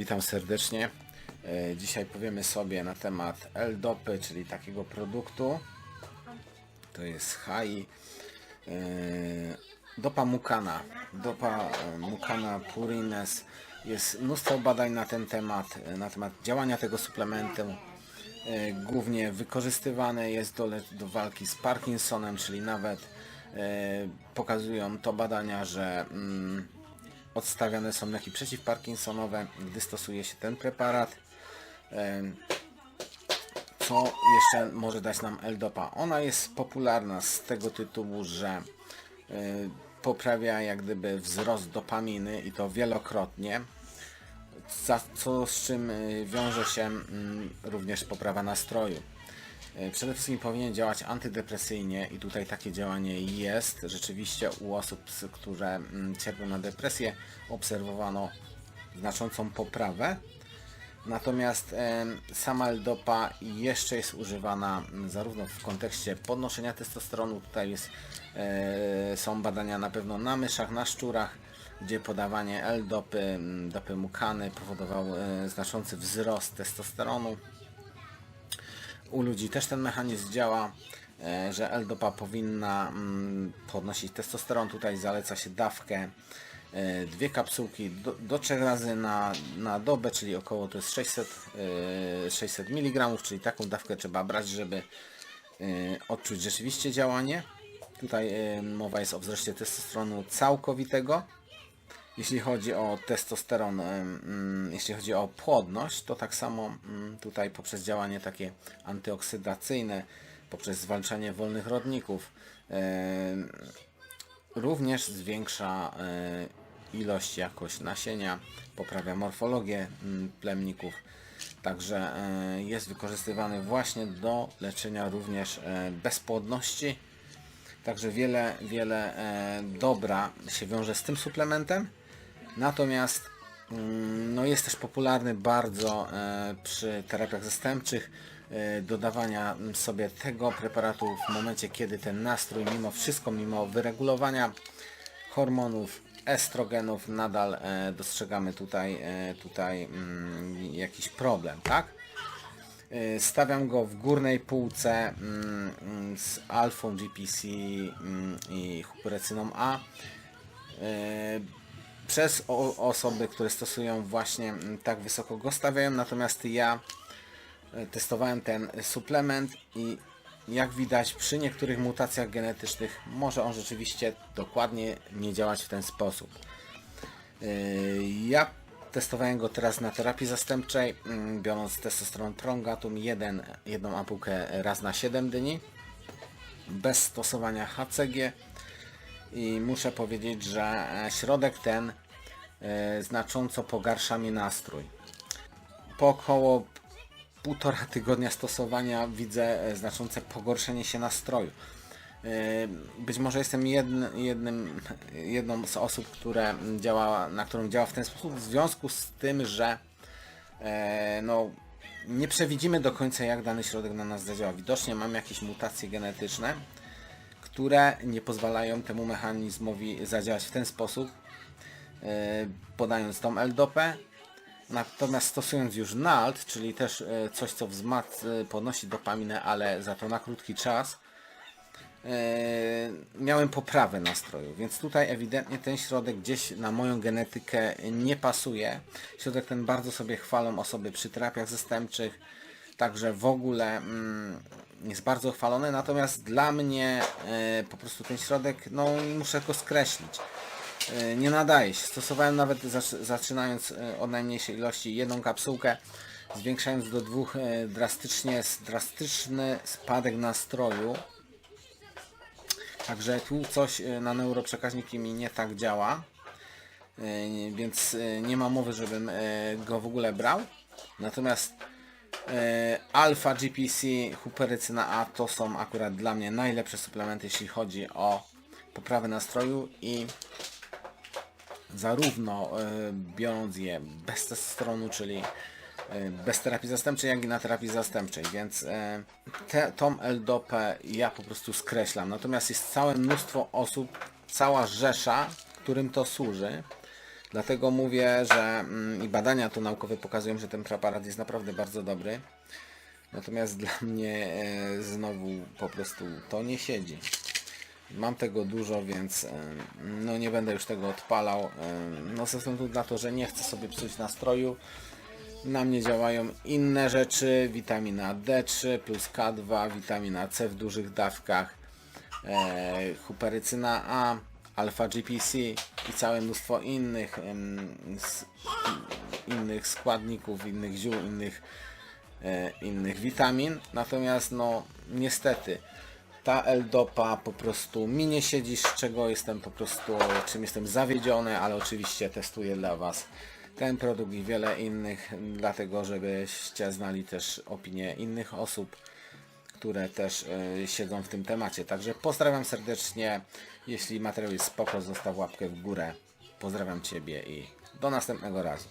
Witam serdecznie. Y, Dzisiaj powiemy sobie na temat L-dopy, czyli takiego produktu. To jest HAI. y, Dopa Mukana. Dopa y, Mukana Purines. Jest mnóstwo badań na ten temat, na temat działania tego suplementu. Głównie wykorzystywany jest do, do walki z Parkinsonem, czyli nawet pokazują to badania, że mm, odstawiane są leki przeciwparkinsonowe, gdy stosuje się ten preparat. Co jeszcze może dać nam L-dopa? Ona jest popularna z tego tytułu, że y, poprawia jak gdyby wzrost dopaminy i to wielokrotnie, co z czym y, wiąże się mm, również poprawa nastroju. E, Przede wszystkim powinien działać antydepresyjnie i tutaj takie działanie jest. Rzeczywiście u osób, które mm, cierpią na depresję, obserwowano znaczącą poprawę. Natomiast sama L-dopa jeszcze jest używana mm, zarówno w kontekście podnoszenia testosteronu, tutaj jest, e, są badania na pewno na myszach, na szczurach, gdzie podawanie L-dopy, mm, dopy mukany powodowało e, znaczący wzrost testosteronu u ludzi też ten mechanizm działa, e, że L-dopa powinna mm, podnosić testosteron. Tutaj zaleca się dawkę e, dwie kapsułki do, do trzech razy na, na dobę, czyli około to jest 600, e, 600 mg, czyli taką dawkę trzeba brać, żeby e, odczuć rzeczywiście działanie. Tutaj mowa jest o wzroście testosteronu całkowitego. Jeśli chodzi o testosteron, mm, jeśli chodzi o płodność, to tak samo mm, tutaj poprzez działanie takie antyoksydacyjne, poprzez zwalczanie wolnych rodników, również zwiększa e, ilość, jakość nasienia, poprawia morfologię mm, plemników. Także e, jest wykorzystywany właśnie do leczenia również e, bezpłodności. Także wiele, wiele dobra się wiąże z tym suplementem. Natomiast mm, no jest też popularny bardzo e, przy terapiach zastępczych e, dodawania mm, sobie tego preparatu w momencie, kiedy ten nastrój mimo wszystko, mimo wyregulowania hormonów, estrogenów nadal e, dostrzegamy tutaj, tutaj mm, jakiś problem, tak? Stawiam go w górnej półce z alfą GPC i huperecyną A. Przez osoby, które stosują właśnie mm, tak wysoko go stawiają, natomiast ja y, testowałem ten suplement i jak widać przy niektórych mutacjach genetycznych może on rzeczywiście dokładnie nie działać w ten sposób. Yy, Ja testowałem go teraz na terapii zastępczej, mm, biorąc testosteron Prongatum, jeden, jedną ampułkę raz na 7 dni, bez stosowania HCG i muszę powiedzieć, że e, środek ten e, znacząco pogarsza mi nastrój. Po około półtora tygodnia stosowania widzę e, znaczące pogorszenie się nastroju. Być może jestem jedn, jednym, jedną z osób, które działa, na którą działa w ten sposób, w związku z tym, że no, nie przewidzimy do końca, jak dany środek na nas zadziała. Widocznie mam jakieś mutacje genetyczne, które nie pozwalają temu mechanizmowi zadziałać w ten sposób, e, podając tą L-dopę, Natomiast stosując już NALT, czyli też e, coś, co wzmac podnosi dopaminę, ale za to na krótki czas, e, miałem poprawę nastroju, więc tutaj ewidentnie ten środek gdzieś na moją genetykę nie pasuje. Środek ten bardzo sobie chwalą osoby przy terapiach zastępczych, także w ogóle mm, jest bardzo chwalony, natomiast dla mnie e, po prostu ten środek, no muszę go skreślić. E, nie nadaje się. Stosowałem nawet zac- zaczynając e, od najmniejszej ilości jedną kapsułkę, zwiększając do dwóch e, drastycznie, drastyczny spadek nastroju. Także tu coś na neuroprzekaźniki mi nie tak działa, więc nie ma mowy, żebym go w ogóle brał. Natomiast Alpha GPC, Huperycyna A to są akurat dla mnie najlepsze suplementy, jeśli chodzi o poprawę nastroju i zarówno e, biorąc je bez testosteronu, czyli e, bez terapii zastępczej, jak i na terapii zastępczej, więc e, te, tą L-dopę ja po prostu skreślam. Natomiast jest całe mnóstwo osób, cała rzesza, którym to służy. Dlatego mówię, że mm, i badania to naukowe pokazują, że ten preparat jest naprawdę bardzo dobry. Natomiast dla mnie e, znowu po prostu to nie siedzi. Mam tego dużo, więc e, no nie będę już tego odpalał. e, No ze względu na to, że nie chcę sobie psuć nastroju. Na mnie działają inne rzeczy, witamina D3 plus K2, witamina C w dużych dawkach, e, huperycyna A, alfa GPC i całe mnóstwo innych, innych składników, innych ziół, innych, e, innych witamin. Natomiast no niestety ta L-dopa po prostu mi nie siedzi, z czego jestem po prostu, czym jestem zawiedziony, ale oczywiście testuję dla Was ten produkt i wiele innych, dlatego żebyście znali też opinie innych osób, które też e, siedzą w tym temacie. Także pozdrawiam serdecznie. Jeśli materiał jest spoko, zostaw łapkę w górę. Pozdrawiam Ciebie i do następnego razu.